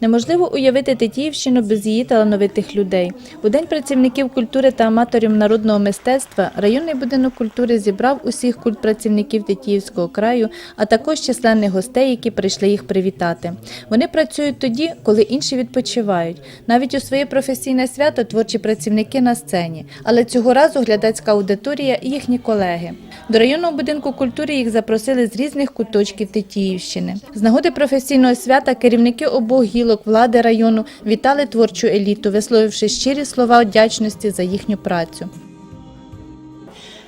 Неможливо уявити Тетіївщину без її талановитих людей. У День працівників культури та аматорів народного мистецтва районний будинок культури зібрав усіх культпрацівників Тетіївського краю, а також численних гостей, які прийшли їх привітати. Вони працюють тоді, коли інші відпочивають. Навіть у своє професійне свято творчі працівники на сцені, але цього разу глядацька аудиторія і їхні колеги. До районного будинку культури їх запросили з різних куточків Тетіївщини. З нагоди професійного свята керівники обох гілок влади району вітали творчу еліту, висловивши щирі слова вдячності за їхню працю.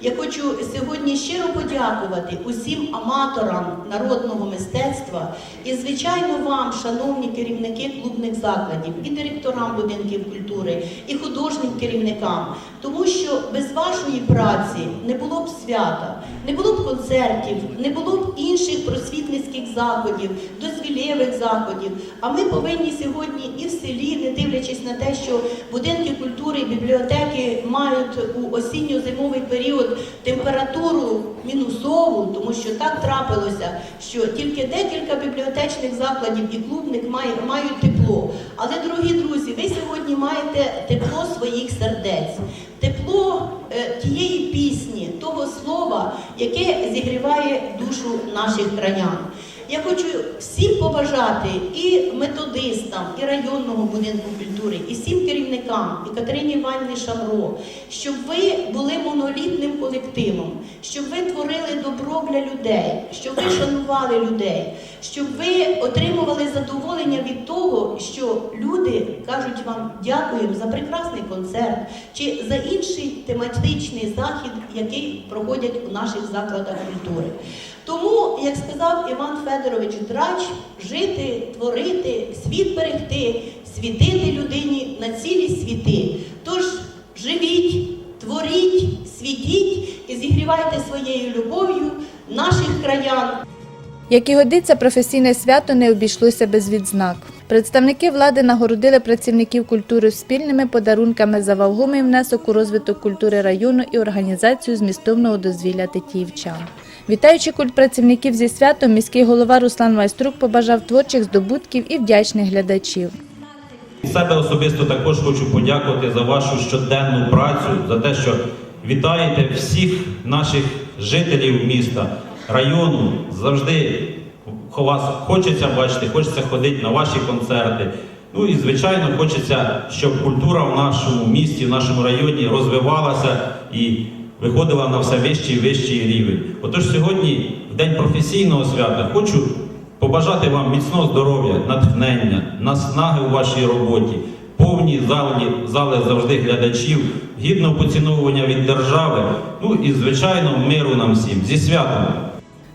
Я хочу сьогодні щиро подякувати усім аматорам народного мистецтва і, звичайно, вам, шановні керівники клубних закладів, і директорам будинків культури, і художнім керівникам, тому що без вашої праці не було б свята, не було б концертів, не було б інших просвітницьких заходів, дозвілєвих заходів. А ми повинні сьогодні і в селі, не дивлячись на те, що будинки культури і бібліотеки мають у осінньо-зимовий період температуру мінусову, тому що так трапилося, що тільки декілька бібліотечних закладів і клубник має, мають тепло. Але, дорогі друзі, ви сьогодні маєте тепло своїх сердець, тепло е, тієї пісні, того слова, яке зігріває душу наших краян. Я хочу всім побажати і методистам, і районного будинку культури, і всім керівникам, і Катерині Іванівні Шамро, щоб ви були монолітним колективом, щоб ви творили добро для людей, щоб ви шанували людей, щоб ви отримували задоволення від того, що люди кажуть вам дякуємо за прекрасний концерт чи за інший тематичний захід, який проходять у наших закладах культури. Тому, як сказав Іван Федорович Драч, жити, творити, світ берегти, світити людині на цілі світи. Тож живіть, творіть, світіть і зігрівайте своєю любов'ю наших краян. Як і годиться, професійне свято не обійшлося без відзнак. Представники влади нагородили працівників культури спільними подарунками за вагомий внесок у розвиток культури району і організацію змістовного дозвілля тетіївчан. Вітаючи культпрацівників зі святом, міський голова Руслан Майструк побажав творчих здобутків і вдячних глядачів. Себе особисто також хочу подякувати за вашу щоденну працю, за те, що вітаєте всіх наших жителів міста, району. Завжди вас хочеться бачити, хочеться ходити на ваші концерти. Ну і звичайно, хочеться, щоб культура в нашому місті, в нашому районі розвивалася і виходила на все вищий і вищий рівень. Отож, сьогодні, в день професійного свята, хочу побажати вам міцного здоров'я, натхнення, наснаги у вашій роботі, повні зали, зали завжди глядачів, гідного поціновування від держави, ну і звичайно миру нам всім зі святом.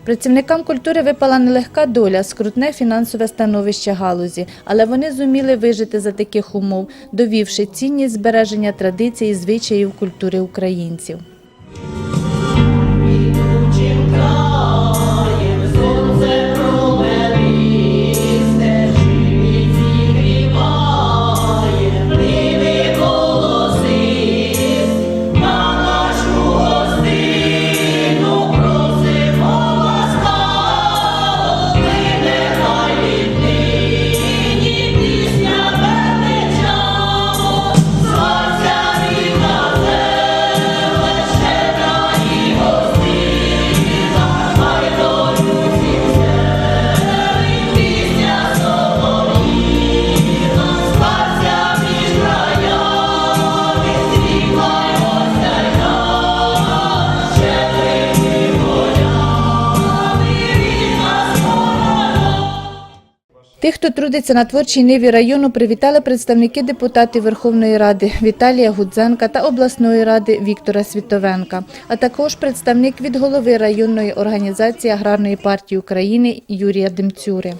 Працівникам культури випала нелегка доля, скрутне фінансове становище галузі, але вони зуміли вижити за таких умов, довівши цінність збереження традицій і звичаїв культури українців. Тих, на творчій ниві району, привітали представники депутатів Верховної Ради Віталія Гудзенка та обласної ради Віктора Світовенка, а також представник від голови районної організації Аграрної партії України Юрія Демцюри.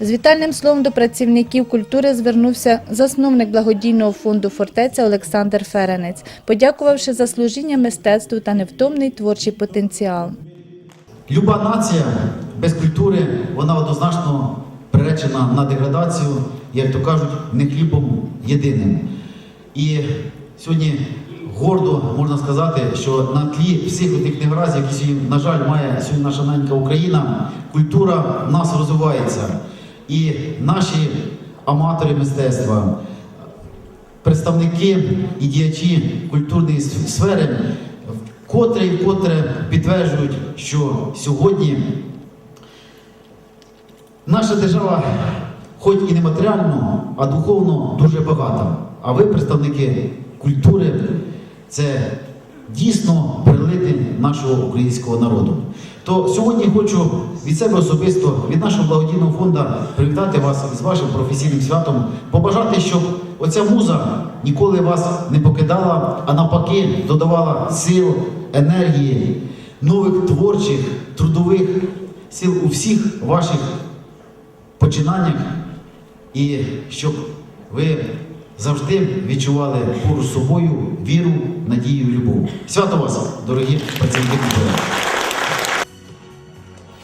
З вітальним словом до працівників культури звернувся засновник благодійного фонду «Фортеця» Олександр Ференець, подякувавши за служіння мистецтву та невтомний творчий потенціал. Люба нація без культури, вона однозначно приречена на деградацію, як то кажуть, не хлібом єдиним. І сьогодні гордо можна сказати, що на тлі всіх тих негараздів, які сьогодні, на жаль, має сьогодні наша ненька Україна, культура в нас розвивається. І наші аматори мистецтва, представники і діячі культурної сфери вкотре і вкотре підтверджують, що сьогодні наша держава, хоч і не матеріально, а духовно дуже багата. А ви, представники культури, це дійсно прилити нашого українського народу. То сьогодні хочу від себе особисто, від нашого благодійного фонду привітати вас з вашим професійним святом, побажати, щоб оця муза ніколи вас не покидала, а навпаки додавала сил, енергії, нових творчих, трудових сил у всіх ваших починаннях, і щоб ви завжди відчували поруч собою віру, надію і любов. Свято вас, дорогі культури!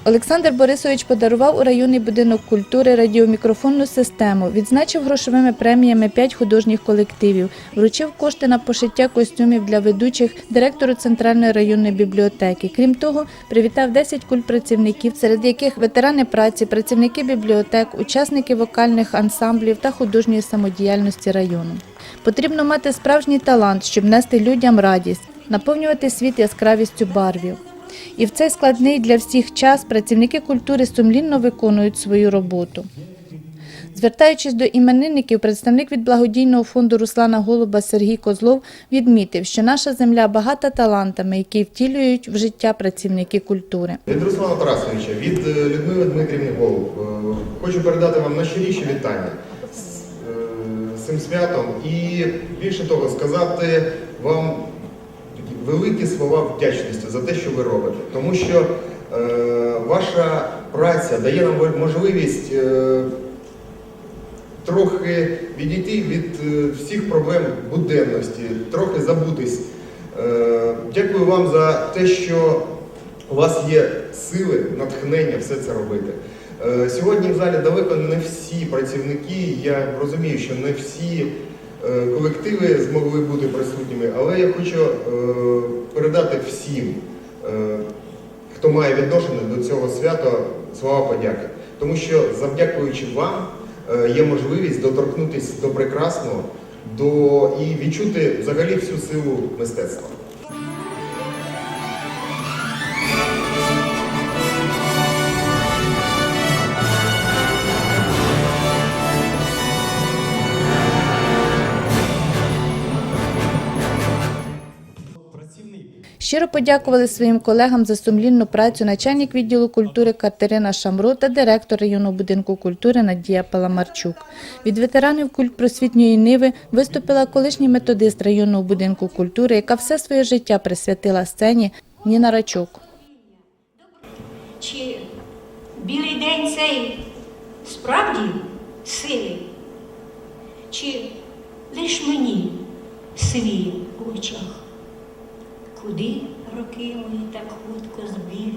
Олександр Борисович подарував у районний будинок культури радіомікрофонну систему, відзначив грошовими преміями п'ять художніх колективів, вручив кошти на пошиття костюмів для ведучих директору Центральної районної бібліотеки. Крім того, привітав 10 культпрацівників, серед яких ветерани праці, працівники бібліотек, учасники вокальних ансамблів та художньої самодіяльності району. Потрібно мати справжній талант, щоб нести людям радість, наповнювати світ яскравістю барвів. І в цей складний для всіх час працівники культури сумлінно виконують свою роботу. Звертаючись до іменинників, представник від благодійного фонду Руслана Голуба Сергій Козлов відмітив, що наша земля багата талантами, які втілюють в життя працівники культури. Від Руслана Тарасовича, від е, Людмили Дмитрівни Голуб, е, хочу передати вам найщиріші вітання з е, цим святом і більше того, сказати вам великі слова вдячності за те, що ви робите. Тому що е, ваша праця дає нам можливість е, трохи відійти від е, всіх проблем буденності, трохи забутись. Е, Дякую вам за те, що у вас є сили, натхнення все це робити. Е, Сьогодні в залі далеко не всі працівники, я розумію, що не всі колективи змогли бути присутніми, але я хочу е, передати всім, е, хто має відношення до цього свята, слова подяки. Тому що завдякуючи вам е, є можливість доторкнутися до прекрасного до, і відчути взагалі всю силу мистецтва. Щиро подякували своїм колегам за сумлінну працю начальник відділу культури Катерина Шамро та директор районного будинку культури Надія Паламарчук. Від ветеранів культпросвітньої ниви виступила колишній методист районного будинку культури, яка все своє життя присвятила сцені Ніна Рачук. Чи білий день цей справді сивий? Чи лиш мені свій в очах? Куди роки мої так хутко збіг?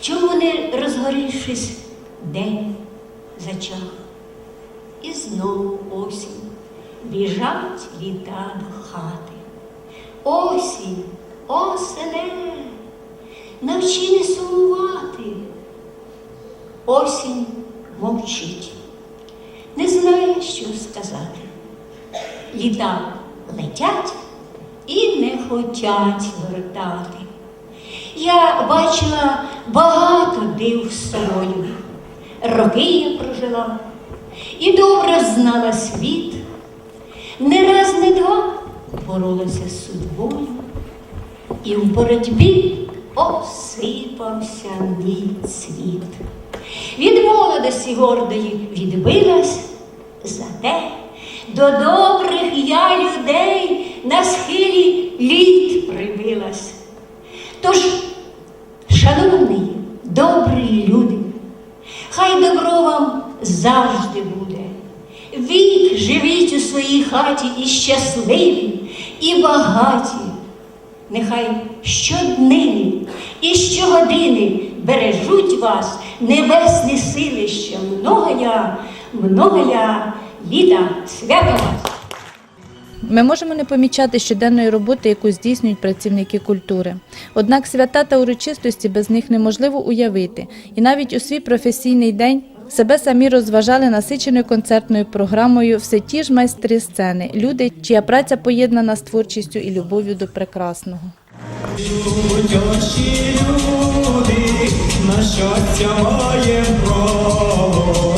Чому не розгорівшись день зачах? І знову осінь біжать літа до хати. Осінь, осене, навчи не сумувати. Осінь мовчить, не знає, що сказати. Літа летять хотять вертати. Я бачила багато див собою. Роки я прожила і добре знала світ. Не раз, не два боролася з судьбою, і в боротьбі осипався мій світ. Від молодості гордої відбилась, зате до добрих я людей на схилі літ прибилась. Тож, шановні, добрі люди, хай добро вам завжди буде. Вік живіть у своїй хаті і щасливі, і багаті. Нехай щоднини і щогодини бережуть вас небесні сили ще многоя, многоя літа свято вас. Ми можемо не помічати щоденної роботи, яку здійснюють працівники культури. Однак свята та урочистості без них неможливо уявити. І навіть у свій професійний день Себе самі розважали насиченою концертною програмою все ті ж майстри сцени, люди, чия праця поєднана з творчістю і любов'ю до прекрасного. Люди, на щастя маєм право,